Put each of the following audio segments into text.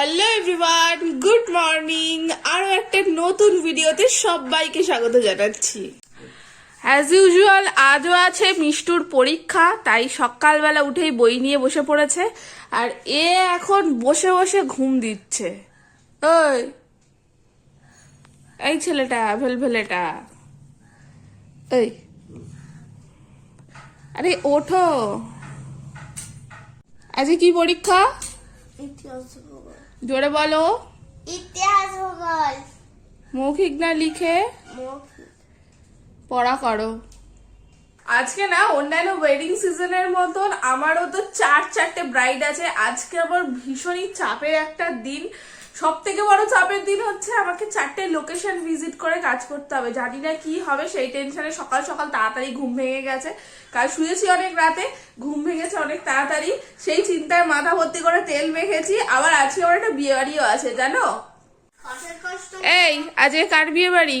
Hello everyone good morning আরও একটা নতুন ভিডিওতে সবাইকে স্বাগত জানাচ্ছি। অ্যাজ ইউজুয়াল আজও আছে মিষ্টুর পরীক্ষা তাই সকালবেলা উঠেই বই নিয়ে বসে পড়েছে আর এ এখন বসে বসে ঘুম দিচ্ছে। ওই এই ছেলেটা ভেলভেলেটা। এই আরে ওঠো। আজকে কি পরীক্ষা? ইতিহাস ভূগোল জোরে বলো। ইতিহাস ভূগোল মৌখিক না লিখে? পড়া করো। আজকে না অন্যান্য ওয়েডিং সিজনের মতন আমারও তো চার চারটে ব্রাইড আছে। আজকে আমার ভীষণই চাপের একটা দিন। সব থেকে বড় চাপের দিন হচ্ছে আমাকে চারটে লোকেশন ভিজিট করে কাজ করতে হবে। জানি না কি হবে সেই টেনশনে সকাল সকাল তাড়াতাড়ি ঘুম ভেঙে গেছে। কাল শুয়েছি অনেক রাতে ঘুম ভেঙেছে অনেক তাড়াতাড়ি। সেই চিন্তায় মাথা ভর্তি করে তেল মেখেছি। আবার আজকে আমার একটা বিয়ে বাড়িও আছে জানো? এই আজকে কার বিয়ে বাড়ি?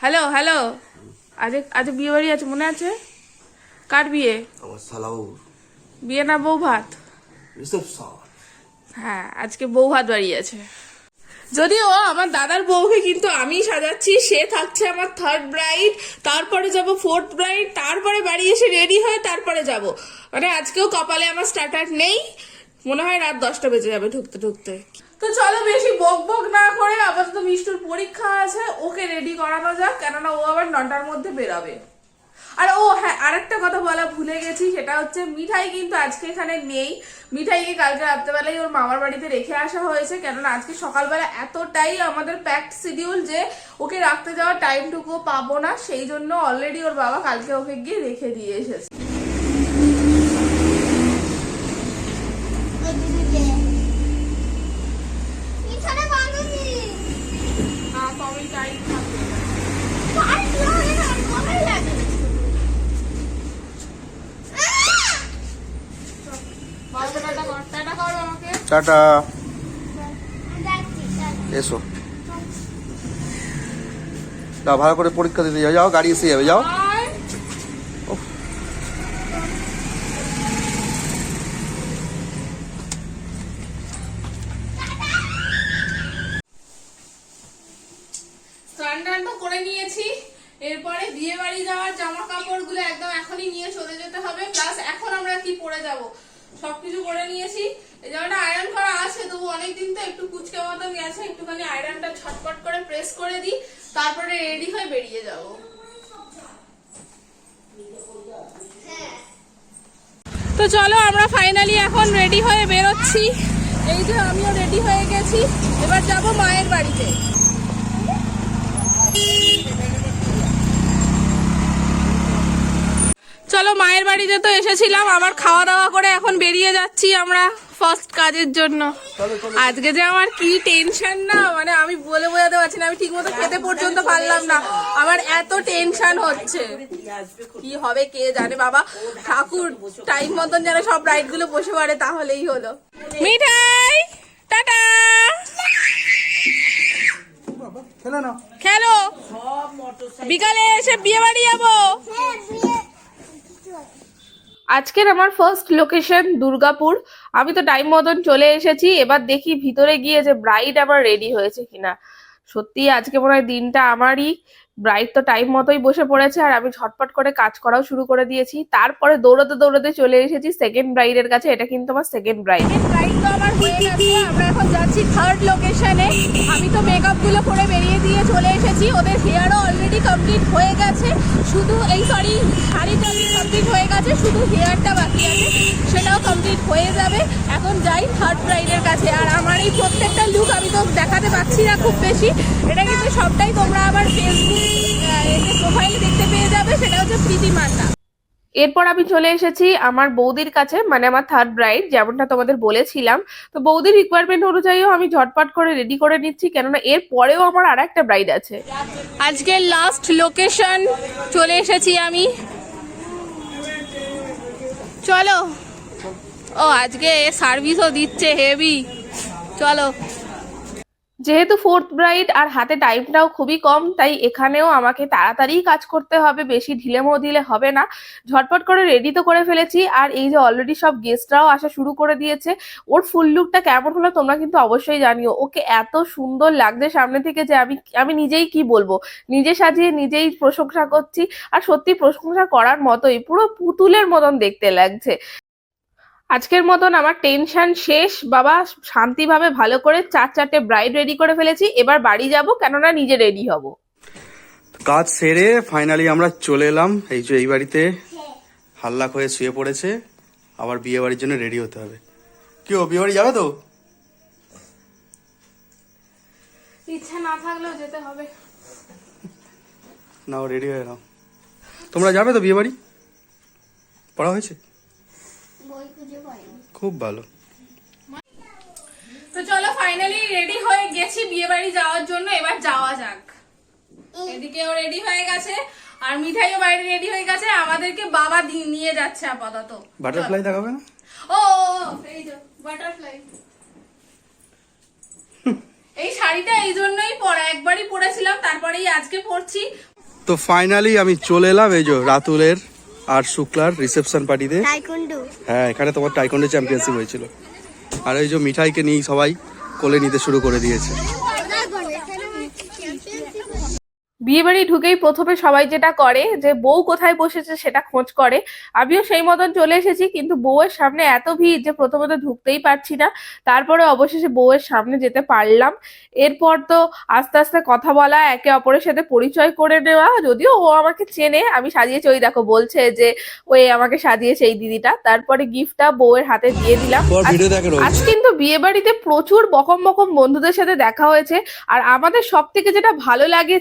Hello hello. আজ আজ বিয়ে বাড়ি আছে মনে আছে? কার বিয়ে? আমার সালাউর বিয়ে না বউ ভাত রিসেপশন হ্যাঁ আজকে বউ হাত বাড়ি আছে। যদিও আমার দাদার বউকে কিন্তু আমি সাজাচ্ছি, সে থাকছে আমার থার্ড ব্রাইড তারপরে যাব ফোর্থ ব্রাইড তারপরে বাড়ি এসে রেডি হয়ে তারপরে যাব। মানে আজকেও কপালে আমার স্টার্টার নেই, মনে হয় রাত দশটা বেজে যাবে ঢুকতে ঢুকতে। তো চলো বেশি বক বক না করে আপাতত মিষ্টুর পরীক্ষা আছে, ওকে রেডি করানো যাক, কেননা ও আবার নটার মধ্যে বেরোবে। আর ও হ্যাঁ আরেকটা কথা বলা ভুলে গেছি, সেটা হচ্ছে মিঠাই কিন্তু আজকে এখানে নেই। মিঠাইকে কালকে রাত্রেবেলায় ওর মামার বাড়িতে রেখে আসা হয়েছে, কেননা আজকে সকালবেলা এতটাই আমাদের প্যাকড শিডিউল যে ওকে রাখতে যাওয়ার টাইমটুকুও পাবো না, সেই জন্য অলরেডি ওর বাবা কালকে ওকে গিয়ে রেখে দিয়ে এসেছে পিছনে বাঁধুনি না তবেই টাইম থাকবে আর লাগে না ভালো লাগে বাবা টাটা কর টাটা করো আমাকে টাটা। এসো। যাও ভালো করে পরীক্ষা দিতে যাও। যাও গাড়ি এসে যাবে যাও। তো এরপরে বিয়ে বাড়ি যাওয়ার জামা কাপড়গুলো একদম এখনই নিয়ে চলে যেতে হবে। প্লাস এখন আমরা কি পরে যাব? সবকিছু করে নিয়েছি। এই আয়রন করা আছে, তবু অনেকদিন তো একটু কুচকে মতন গেছে, একটুখানি আয়রনটা ছটপট করে প্রেস করে দিই, তারপরে রেডি হয়ে বেরিয়ে যাব। তো চলো আমরা ফাইনালি এখন রেডি হয়ে বেরোচ্ছি। এই যে আমিও রেডি হয়ে গেছি। এবার যাব মায়ের বাড়িতে। চলো মায়ের বাড়িতে তো এসেছিলাম। আবার খাওয়া দাওয়া করে এখন বেরিয়ে যাচ্ছি আমরা ফার্স্ট কাজের জন্য। আজকে যে আমার কি টেনশন না মানে আমি বলে বোঝাতে পারছি না আমি ঠিক মতো খেতে পর্যন্ত পারলাম না। আমার এত টেনশন হচ্ছে। কি হবে কে জানে বাবা ঠাকুর টাইম মতন যেন সব রাইডগুলো বসে পড়ে তাহলেই হলো। মিঠাই টাটা। খেলে খেলো। বিকালে এসে বিয়ে বাড়ি যাব। হ্যাঁ, আজকের আমার ফার্স্ট লোকেশন দুর্গাপুর। আমি তো টাইম মতন চলে এসেছি, এবার দেখি ভিতরে গিয়ে যে ব্রাইড আবার রেডি হয়েছে কিনা। সত্যি আজকে মনে হয় দিনটা আমারই। ব্রাইড তো টাইম মতোই বসে পড়েছে আর আমি ঝটপট করে কাজ করাও শুরু করে দিয়েছি। তারপরে দৌড়াতে দৌড়াতে চলে এসেছি সেকেন্ড ব্রাইডের কাছে। এটা কিন্তু আমার সেকেন্ড ব্রাইড ব্রাইড তো আমার হয়ে গেছে। আমরা এখন যাচ্ছি থার্ড লোকেশনে আমি তো মেকআপগুলো করে বেরিয়ে দিয়ে চলে এসেছি। ওদের হেয়ারও অলরেডি কমপ্লিট হয়ে গেছে। শুধু এই সরি শাড়িটা কমপ্লিট হয়ে গেছে। শুধু হেয়ারটা বাকি আছে। সেটাও কমপ্লিট হয়ে যাবে। এখন যাই থার্ড ব্রাইডের কাছে। আর আমার এই প্রত্যেকটা লুক আমি তো দেখাতে পাচ্ছি না খুব বেশি। এটা কিন্তু সবটাই তোমরা আবার ফেসবুক দেখতে পেয়ে যাবে সেটা হচ্ছে এরপর আমি চলে এসেছি আমার বৌদির কাছে মানে আমার থার্ড ব্রাইড যেমনটা তোমাদের বলেছিলাম। তো বৌদির রিকোয়ারমেন্ট অনুযায়ীও আমি ঝটপট করে রেডি করে নিচ্ছি, কেননা এর পরেও আমার আর একটা ব্রাইড আছে। আজকে লাস্ট লোকেশন চলে এসেছি আমি। চলো। ও, আজকে সার্ভিসও দিচ্ছে হেভি চলো। যেহেতু ফোর্থ ব্রাইড আর হাতে টাইমটাও খুবই কম, তাই এখানেও আমাকে তাড়াতাড়ি কাজ করতে হবে, বেশি ঢিলেমো দিলে হবে না। ঝটপট করে রেডি তো করে ফেলেছি, আর এই যে অলরেডি সব গেস্টরাও আসা শুরু করে দিয়েছে, ওর ফুল লুকটা কেমন হলো তোমরা কিন্তু অবশ্যই জানিও। ওকে এত সুন্দর লাগছে সামনে থেকে যে আমি আমি নিজেই কি বলব? নিজে সাজিয়ে নিজেই প্রশংসা করছি, আর সত্যি প্রশংসা করার মতোই, পুরো পুতুলের মতন দেখতে লাগছে। আজকের মতন আমার টেনশন শেষ। বাবা শান্তিভাবে ভালো করে চার চারটে ব্রাইড রেডি করে ফেলেছি। এবার বাড়ি যাব কেননা নিজে রেডি হব। কাজ সেরে ফাইনালি আমরা চলে এলাম। এই যে এই বাড়িতে হাল্লা করে শুয়ে পড়েছে আবার বিয়ে বাড়ির জন্য রেডি হতে হবে। কি ও বিয়ে বাড়ি যাবে তো? ইচ্ছা না থাকলেও যেতে হবে। নাও রেডি হয়ে নাও তোমরা যাবে তো বিয়ে বাড়ি? পড়া হয়েছে? খুব ভালো। তো চলো ফাইনালি রেডি হয়ে গেছি বিয়ে বাড়ি যাওয়ার জন্য এবার যাওয়া যাক। এদিকেও রেডি হয়ে গেছে আর মিঠাইও বাইরে রেডি হয়ে গেছে আমাদেরকে বাবা নিয়ে যাচ্ছে আপাতত। বাটারফ্লাই দেখাবে না? ও এই তো বাটারফ্লাই এই শাড়িটা এই জন্যই পরা একবারই পরেছিলাম তারপরেই আজকে পরছি। তো ফাইনালি আমি চলে এলাম এই যে রাতুলের। আর শুক্লার রিসেপশন পার্টিতে হ্যাঁ এখানে তোমার টাইকন্ডো চ্যাম্পিয়নশিপ হয়েছিল। আর ওই যে মিঠাইকে নিয়ে সবাই কোলে নিতে শুরু করে দিয়েছে। বিয়ে বাড়ি ঢুকেই প্রথমে সবাই যেটা করে যে বউ কোথায় বসেছে সেটা খোঁজ করে। আমিও সেই মতন চলে এসেছি কিন্তু বউয়ের সামনে এত ভিড় যে প্রথমত ঢুকতেই পারছি না। তারপরে অবশেষে বউয়ের সামনে যেতে পারলাম। এরপর তো আস্তে আস্তে কথা বলা একে অপরের সাথে পরিচয় করে নেওয়া যদিও ও আমাকে চেনে। আমি সাজিয়েছি ওই দেখো বলছে যে ওই আমাকে সাজিয়েছে এই দিদিটা। তারপরে গিফটটা বউয়ের হাতে দিয়ে দিলাম। আজ- কিন্তু বিয়ে বাড়িতে প্রচুর বকম বকম বন্ধুদের সাথে দেখা হয়েছে। আর আমাদের সব থেকে যেটা ভালো লাগে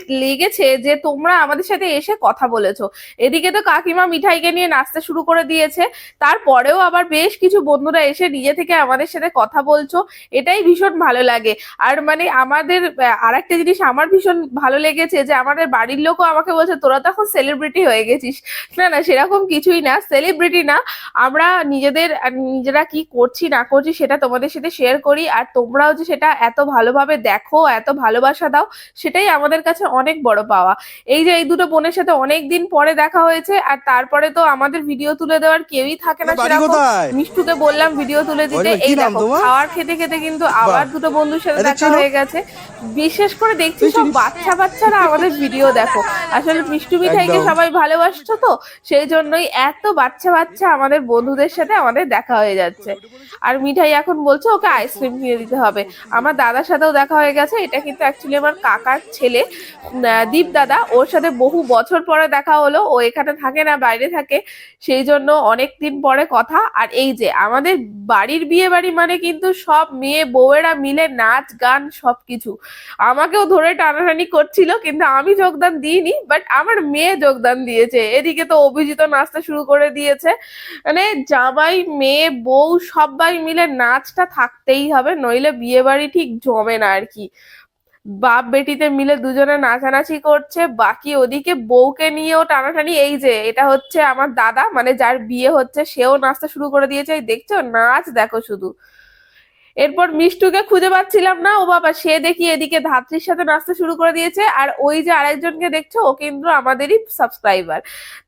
লেগেছে যে তোমরা আমাদের সাথে এসে কথা বলেছ। এদিকে তো কাকিমা মিঠাইকে নিয়ে নাচতে শুরু করে দিয়েছে। তারপরেও আবার বেশ কিছু বন্ধুরা এসে নিজে থেকে আমাদের সাথে কথা বলছো। এটাই ভীষণ ভালো লাগে। আর মানে আমাদের আর একটা জিনিস আমার ভীষণ ভালো লেগেছে যে আমাদের বাড়ির লোকও আমাকে বলছে, তোরা তো এখন সেলিব্রিটি হয়ে গেছিস। না না, সেরকম কিছুই না সেলিব্রিটি না। আমরা নিজেদের নিজেরা কি করছি, না করছি সেটা তোমাদের সাথে শেয়ার করি। আর তোমরাও যে সেটা এত ভালোভাবে দেখো, এত ভালোবাসা দাও, সেটাই আমাদের কাছে অনেক বড় পাওয়া। এই যে এই দুটো বোনের সাথে অনেক দিন পরে দেখা হয়েছে আর তারপরে তো আমাদের ভিডিও তুলে দেওয়ার কেউই থাকে না সেরকম। মিষ্টুকে বললাম ভিডিও তুলে দিতে। এই দেখো খাওয়ার খেতে খেতে কিন্তু আবার দুটো বন্ধুর সাথে দেখা হয়ে গেছে। বিশেষ করে দেখছি সব বাচ্চা বাচ্চারা আমাদের ভিডিও দেখো। আসলে মিষ্টু মিঠাইকে সবাই ভালোবাসছো তো সেই জন্যই এত বাচ্চা বাচ্চা আমাদের বন্ধুদের সাথে আমাদের দেখা হয়ে যাচ্ছে। আর মিঠাই এখন বলছে ওকে আইসক্রিম কিনে দিতে হবে। আমার দাদার সাথেও দেখা হয়ে গেছে। এটা কিন্তু অ্যাকচুয়ালি আমার কাকার ছেলে দীপ দাদা, ওর সাথে বহু বছর পরে দেখা হলো, ও এখানে থাকে না, বাইরে থাকে, সেই জন্য অনেক দিন পরে কথা। আর এই যে আমাদের বাড়ির বিয়ে বাড়ি মানে কিন্তু সব মেয়ে বউয়েরা মিলে নাচ, গান, সবকিছু। আমাকেও ধরে টানাটানি করছিল, কিন্তু আমি যোগদান দিইনি বাট আমার মেয়ে যোগদান দিয়েছে। এদিকে তো অভিজিৎ নাচতে শুরু করে দিয়েছে। মানে জামাই, মেয়ে, বউ, সবাই মিলে নাচটা থাকতেই হবে, নইলে বিয়ে বাড়ি ঠিক জমে না আর কি। বাপ বেটিতে মিলে দুজনে নাচানাচি করছে বাকি ওদিকে বউকে নিয়েও টানাটানি এই যে এটা হচ্ছে আমার দাদা মানে যার বিয়ে হচ্ছে সেও নাচতে শুরু করে দিয়েছে এই দেখছ? নাচ দেখো শুধু। এরপর মিষ্টুকে খুঁজে পাচ্ছিলাম না ও বাবা সে দেখি এদিকে ধাত্রীর সাথে নাচতে শুরু করে দিয়েছে আর ওই যে আরেকজনকে দেখছ ও কিন্তু আমাদেরই সাবস্ক্রাইবার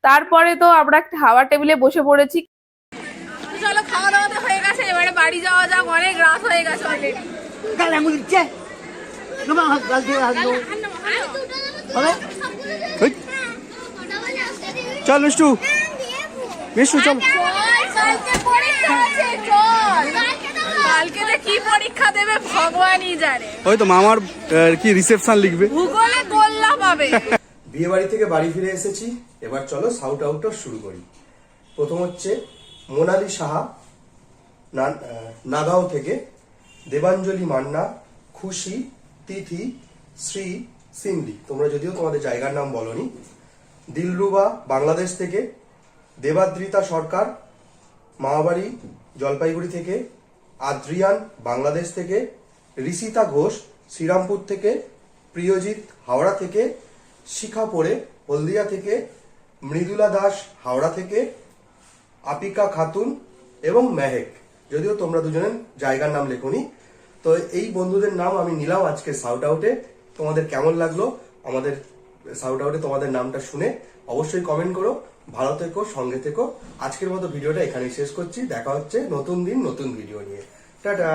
তারপরে তো আমরা একটা হাওয়ার টেবিলে বসে পড়েছি। চলো খাওয়া দাওয়া তো হয়ে গেছে এবারে বাড়ি যাওয়া যাক অনেক রাত হয়ে গেছে already Naman ang galdi ano. Ano? ওই, চল মিষ্টু মিষ্টু চল কালকে কি পরীক্ষা দেবে ভগবানই জানে। ওই তো মামার কি রিসেপশন লিখবে। ভূগোলে গোল্লা পাবে। বিয়ে বাড়ি থেকে বাড়ি ফিরে এসেছি। এবার চলো সাউট আউটটা শুরু করি। প্রথম হচ্ছে মোনালি সাহা নাগাঁও থেকে দেবাঞ্জলি মান্না খুশি তিথি শ্রী সিমলি তোমরা যদিও তোমাদের জায়গার নাম বলনি। দিলরুবা বাংলাদেশ থেকে, দেবাদ্রিতা সরকার মামাবাড়ি জলপাইগুড়ি থেকে, আদ্রিয়ান বাংলাদেশ থেকে, ঋষিতা ঘোষ শ্রীরামপুর থেকে, প্রিয়জিৎ হাওড়া থেকে শিখা পড়ে হলদিয়া থেকে, মৃদুলা দাস হাওড়া থেকে, আপিকা খাতুন এবং মেহেক। যদিও তোমরা দুজনের জায়গার নাম লেখনি তো এই বন্ধুদের নাম আমি নিলাম আজকে সাউট আউটে তোমাদের কেমন লাগল আমাদের সাউট আউটে তোমাদের নামটা শুনে অবশ্যই কমেন্ট করো, ভালো থেকো, সঙ্গে থেকো। আজকের মতো ভিডিওটা এখানেই শেষ করছি। দেখা হচ্ছে নতুন দিন, নতুন ভিডিও নিয়ে। টাটা!